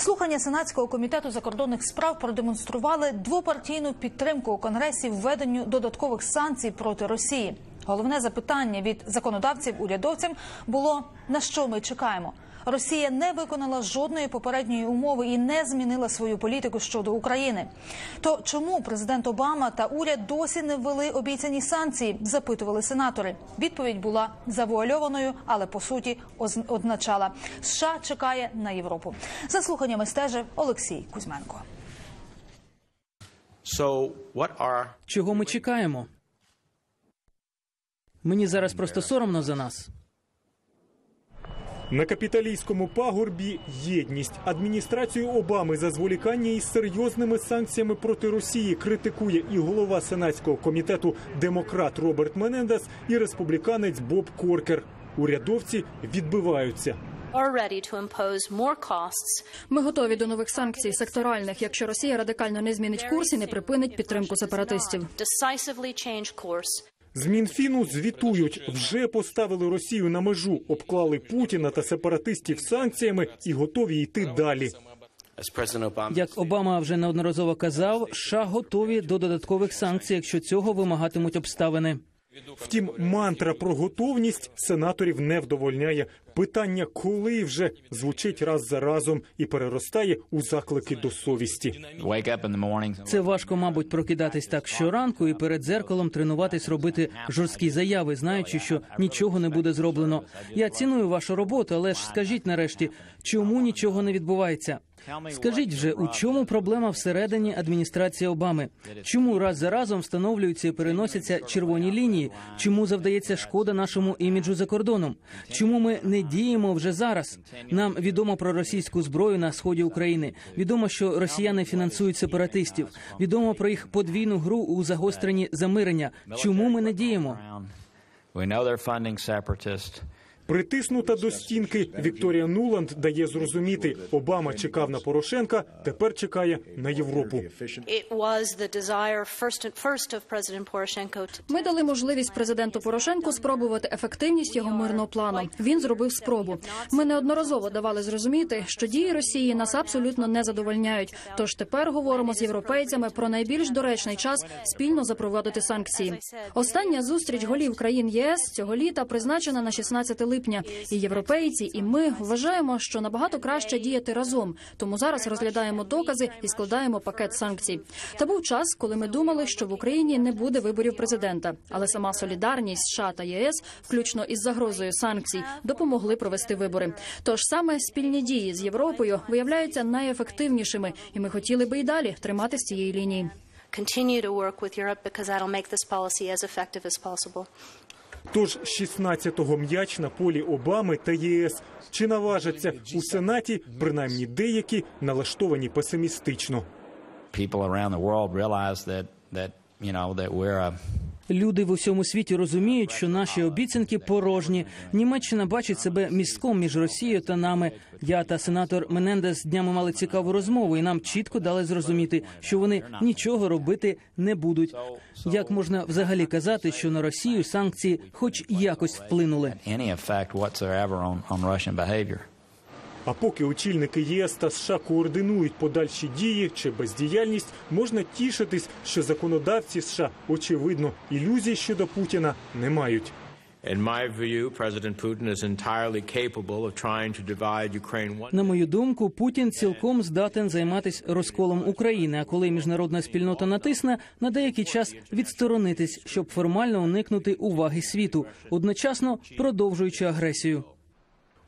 Слухання сенатського комітету закордонних справ продемонстрували двопартійну підтримку у конгресі введенню додаткових санкцій проти Росії. Головне запитання від законодавців урядовцям було на що ми чекаємо. Росія не виконала жодної попередньої умови і не змінила свою політику щодо України. То чому президент Обама та уряд досі не ввели обіцяні санкції? Запитували сенатори. Відповідь була завуальованою, але по суті оз- означала США чекає на Європу. За слуханнями стежив Олексій Кузьменко. So, what are Чого ми чекаємо? Мені зараз просто соромно за нас. На капіталійському пагорбі єдність адміністрацію Обами за зволікання із серйозними санкціями проти Росії критикує і голова сенатського комітету демократ Роберт Менендес і республіканець Боб Коркер. Урядовці відбиваються. Ми готові до нових санкцій секторальних, якщо Росія радикально не змінить курс і не припинить підтримку сепаратистів. З Мінфіну звітують, вже поставили Росію на межу, обклали Путіна та сепаратистів санкціями і готові йти далі. Як Обама вже неодноразово казав, США готові до додаткових санкцій, якщо цього вимагатимуть обставини. Втім, мантра про готовність сенаторів не вдовольняє. Питання, коли вже звучить раз за разом і переростає у заклики до совісті. wake up in the morning. Це важко, мабуть, прокидатись так щоранку і перед дзеркалом тренуватись робити жорсткі заяви, знаючи, що нічого не буде зроблено. Я ціную вашу роботу, але ж скажіть нарешті, чому нічого не відбувається? Скажіть вже, у чому проблема всередині адміністрації Обами? Чому раз за разом встановлюються і переносяться червоні лінії? Чому завдається шкода нашому іміджу за кордоном? Чому ми не діємо вже зараз? Нам відомо про російську зброю на сході України. Відомо, що росіяни фінансують сепаратистів. Відомо про їх подвійну гру у загостренні замирення. Чому ми не діємо? Притиснута до стінки Вікторія Нуланд дає зрозуміти, Обама чекав на Порошенка, тепер чекає на Європу. Ми дали можливість президенту Порошенку спробувати ефективність його мирного плану. Він зробив спробу. Ми неодноразово давали зрозуміти, що дії Росії нас абсолютно не задовольняють. Тож тепер говоримо з європейцями про найбільш доречний час спільно запровадити санкції. Остання зустріч голів країн ЄС цього літа призначена на 16 липня. І європейці, і ми вважаємо, що набагато краще діяти разом. Тому зараз розглядаємо докази і складаємо пакет санкцій. Та був час, коли ми думали, що в Україні не буде виборів президента, але сама солідарність США та ЄС, включно із загрозою санкцій, допомогли провести вибори. Тож саме спільні дії з Європою виявляються найефективнішими, і ми хотіли би й далі триматись цієї лінії. continue to work with Europe because that'll make this policy as effective as possible. Тож 16-го м'яч на полі Обами та ЄС. Чи наважаться у Сенаті, принаймні деякі, налаштовані песимістично. People around the world realize that that you know that we're a Люди в усьому світі розуміють, що наші обіцянки порожні. Німеччина бачить себе містком між Росією та нами. Я та сенатор Менендес днями мали цікаву розмову, і нам чітко дали зрозуміти, що вони нічого робити не будуть. Як можна взагалі казати, що на Росію санкції, хоч якось вплинули? А поки очільники єС та США координують подальші дії чи бездіяльність, можна тішитись, що законодавці США, очевидно, ілюзій щодо Путіна не мають. На мою думку, Путін цілком здатен займатися розколом України. А коли міжнародна спільнота натисне, на деякий час відсторонитись, щоб формально уникнути уваги світу, одночасно продовжуючи агресію.